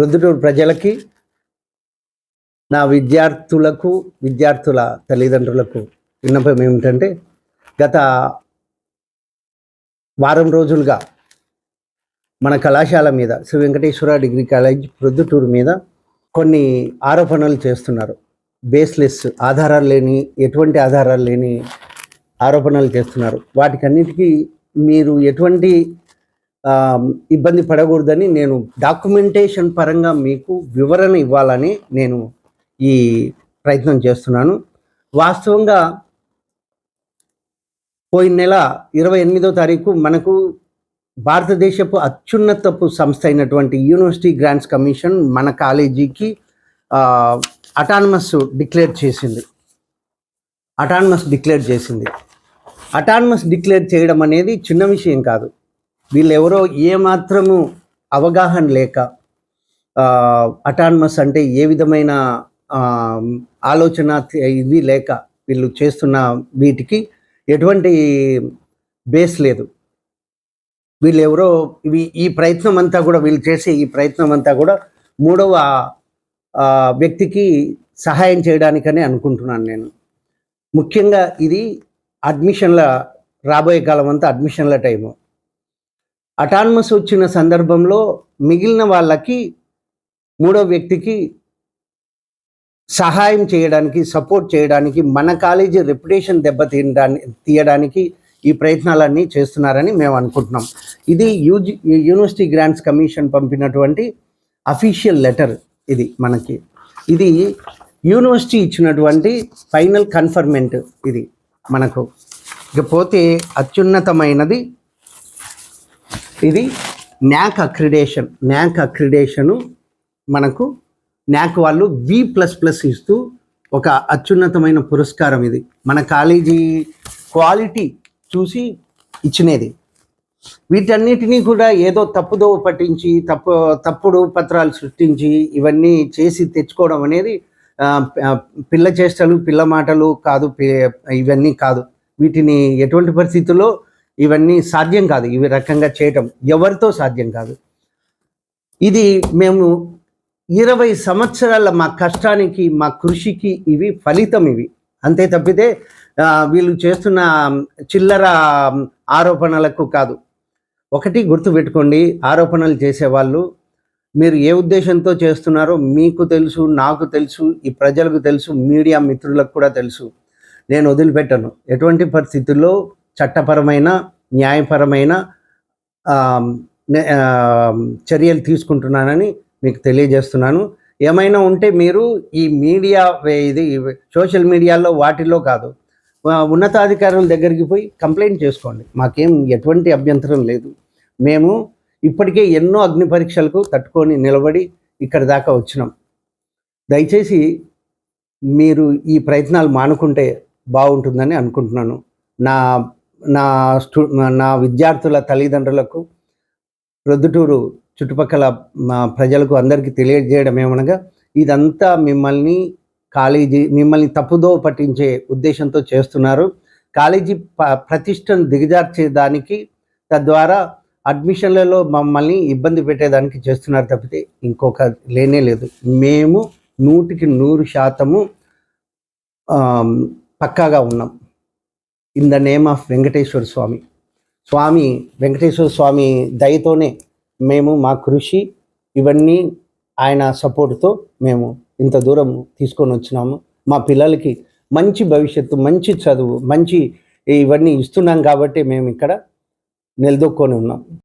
ప్రొద్దుటూరు ప్రజలకి నా విద్యార్థులకు విద్యార్థుల తల్లిదండ్రులకు విన్నపం ఏమిటంటే గత వారం రోజులుగా మన కళాశాల మీద శ్రీ వెంకటేశ్వర డిగ్రీ కాలేజ్ ప్రొద్దుటూరు మీద కొన్ని ఆరోపణలు చేస్తున్నారు. బేస్లెస్ ఆధారాలు లేని ఎటువంటి ఆధారాలు లేని ఆరోపణలు చేస్తున్నారు. వాటికన్నిటికీ మీరు ఎటువంటి ఇబ్బంది పడకూడదని నేను డాక్యుమెంటేషన్ పరంగా మీకు వివరణ ఇవ్వాలని నేను ఈ ప్రయత్నం చేస్తున్నాను. వాస్తవంగా పోయిన నెల ఇరవై ఎనిమిదో తారీఖు మనకు భారతదేశపు అత్యున్నతపు సంస్థ అయినటువంటి యూనివర్సిటీ గ్రాంట్స్ కమిషన్ మన కాలేజీకి అటానమస్ డిక్లేర్ చేసింది. అటానమస్ డిక్లేర్ చేసింది. అటానమస్ డిక్లేర్ చేయడం అనేది చిన్న విషయం కాదు. వీళ్ళెవరో ఏమాత్రము అవగాహన లేక అటానమస్ అంటే ఏ విధమైన ఆలోచన ఇది లేక వీళ్ళు చేస్తున్న వీటికి ఎటువంటి బేస్ లేదు. వీళ్ళు ఎవరో ఇవి ఈ ప్రయత్నం అంతా కూడా వీళ్ళు చేసే ఈ ప్రయత్నం అంతా కూడా మూడవ వ్యక్తికి సహాయం చేయడానికనే అనుకుంటున్నాను నేను. ముఖ్యంగా ఇది అడ్మిషన్ల రాబోయే కాలం అంతా అడ్మిషన్ల టైము. అటానమస్ వచ్చిన సందర్భంలో మిగిలిన వాళ్ళకి మూడో వ్యక్తికి సహాయం చేయడానికి సపోర్ట్ చేయడానికి మన కాలేజీ రెప్యుటేషన్ దెబ్బతీయడానికి తీయడానికి ఈ ప్రయత్నాలన్నీ చేస్తున్నారని మేము అనుకుంటున్నాం. ఇది యూజీ యూనివర్సిటీ గ్రాంట్స్ కమిషన్ పంపినటువంటి అఫీషియల్ లెటర్ ఇది మనకి. ఇది యూనివర్సిటీ ఇచ్చినటువంటి ఫైనల్ కన్ఫర్మెంట్ ఇది మనకు. ఇకపోతే అత్యున్నతమైనది ఇది న్యాక్ అక్రిడేషన్. న్యాక్ అక్రిడేషను మనకు న్యాక్ వాళ్ళు బి ప్లస్ ప్లస్ ఇస్తూ ఒక అత్యున్నతమైన పురస్కారం ఇది. మన కాలేజీ క్వాలిటీ చూసి ఇచ్చినది. వీటన్నిటినీ కూడా ఏదో తప్పుదో పట్టించి తప్పు తప్పుడు పత్రాలు సృష్టించి ఇవన్నీ చేసి తెచ్చుకోవడం అనేది పిల్ల చేష్టలు పిల్ల మాటలు కాదు ఇవన్నీ కాదు. వీటిని ఎటువంటి పరిస్థితుల్లో ఇవన్నీ సాధ్యం కాదు. ఇవి రకంగా చేయటం ఎవరితో సాధ్యం కాదు. ఇది మేము ఇరవై సంవత్సరాల మా కష్టానికి మా కృషికి ఇవి ఫలితం ఇవి. అంతే తప్పితే వీళ్ళు చేస్తున్న చిల్లర ఆరోపణలకు కాదు. ఒకటి గుర్తుపెట్టుకోండి ఆరోపణలు చేసేవాళ్ళు మీరు ఏ ఉద్దేశంతో చేస్తున్నారో మీకు తెలుసు నాకు తెలుసు ఈ ప్రజలకు తెలుసు మీడియా మిత్రులకు కూడా తెలుసు. నేను వదిలిపెట్టను. ఎటువంటి పరిస్థితుల్లో చట్టపరమైన న్యాయపరమైన చర్యలు తీసుకుంటున్నానని మీకు తెలియజేస్తున్నాను. ఏమైనా ఉంటే మీరు ఈ మీడియా వే- ఇది సోషల్ మీడియాలో వాటిల్లో కాదు. ఉన్నతాధికారుల దగ్గరికి పోయి కంప్లైంట్ చేసుకోండి. మాకేం ఎటువంటి అభ్యంతరం లేదు. మేము ఇప్పటికే ఎన్నో అగ్ని పరీక్షలకు తట్టుకొని నిలబడి ఇక్కడ దాకా వచ్చినాం. దయచేసి మీరు ఈ ప్రయత్నాలు మానుకుంటే బాగుంటుందని అనుకుంటున్నాను. నా నా స్టూ నా విద్యార్థుల తల్లిదండ్రులకు ప్రొద్దుటూరు చుట్టుపక్కల మా ప్రజలకు అందరికీ తెలియజేయడం ఏమనగా ఇదంతా మిమ్మల్ని కాలేజీ మిమ్మల్ని తప్పుదో పట్టించే ఉద్దేశంతో చేస్తున్నారు. కాలేజీ ప ప్రతిష్టను దిగజార్చేదానికి తద్వారా అడ్మిషన్లలో మమ్మల్ని ఇబ్బంది పెట్టేదానికి చేస్తున్నారు తప్పితే ఇంకొక లేనే లేదు. మేము నూటికి నూరు శాతము పక్కాగా ఉన్నాం. In the name of Venkateswara Swami. Swami Venkateswara Swami దయతోనే మేము మా కృషి ఇవన్నీ ఆయన సపోర్ట్తో మేము ఇంత దూరం తీసుకొని వచ్చినాము. మా పిల్లలకి మంచి భవిష్యత్తు మంచి చదువు మంచి ఇవన్నీ ఇస్తున్నాం కాబట్టి మేము ఇక్కడ నిలదొక్కొని ఉన్నాం.